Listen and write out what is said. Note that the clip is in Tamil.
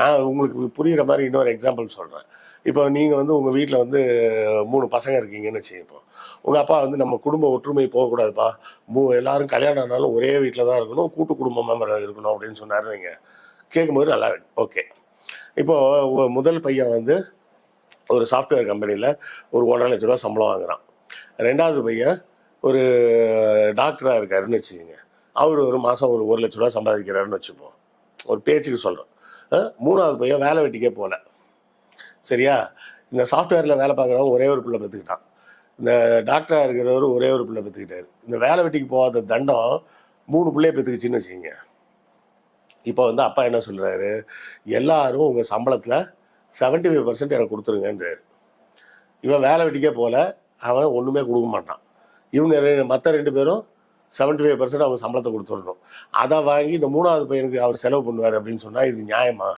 நான் உங்களுக்கு புரிகிற மாதிரி இன்னொரு எக்ஸாம்பிள் சொல்கிறேன் இப்போ நீங்கள் வந்து உங்கள் வீட்டில் வந்து மூணு பசங்க இருக்கீங்கன்னு வச்சுங்க இப்போ. உங்கள் அப்பா வந்து நம்ம குடும்ப ஒற்றுமை போகக்கூடாதுப்பா. மூ எல்லாரும் கல்யாணம் ஆனாலும் ஒரே வீட்டில் தான் இருக்கணும் கூட்டு குடும்பமாக இருக்கணும் அப்படின்னு சொன்னார் நீங்கள் கேட்கும்போது நல்லா ஓகே இப்போது முதல் பையன் வந்து ஒரு சாஃப்ட்வேர் கம்பெனியில் ஒரு ஒன்றரை லட்ச ரூபா சம்பளம் வாங்குறான். ரெண்டாவது பையன் ஒரு டாக்டராக இருக்காருன்னு வச்சுக்கோங்க. அவர் ஒரு மாதம் ஒரு ஒரு லட்ச ரூபா சம்பாதிக்கிறாருன்னு வச்சுப்போம். ஒரு பேச்சுக்கு சொல்கிறோம் மூணாவது பையன் வேலை வெட்டிக்கே போகல சரியா? இந்த சாஃப்ட்வேரில் வேலை பார்க்குறவங்க ஒரே ஒரு பிள்ளை பெற்றுக்கிட்டான் இந்த டாக்டராக இருக்கிறவர் ஒரே ஒரு பிள்ளை பெற்றுக்கிட்டாரு இந்த வேலை வெட்டிக்கு போகாத தண்டம் மூணு பிள்ளைய பெற்றுக்குச்சின்னு வச்சுக்கோங்க. இப்போ வந்து அப்பா என்ன சொல்கிறாரு எல்லாரும் உங்கள் சம்பளத்தில் 75% ஃபைவ் பர்சன்ட் எனக்கு கொடுத்துருங்கன்றாரு. இவன் வேலை வெட்டிக்கே போகல அவன் ஒன்றுமே கொடுக்க மாட்டான். இவங்க மற்ற ரெண்டு பேரும் 75% ஃபைவ் பர்சன்ட் அவங்க சம்பளத்தை கொடுத்துடணும். அதை வாங்கி இந்த மூணாவது பையனுக்கு அவர் செலவு பண்ணுவார் அப்படின்னு சொன்னால் இது நியாயமா?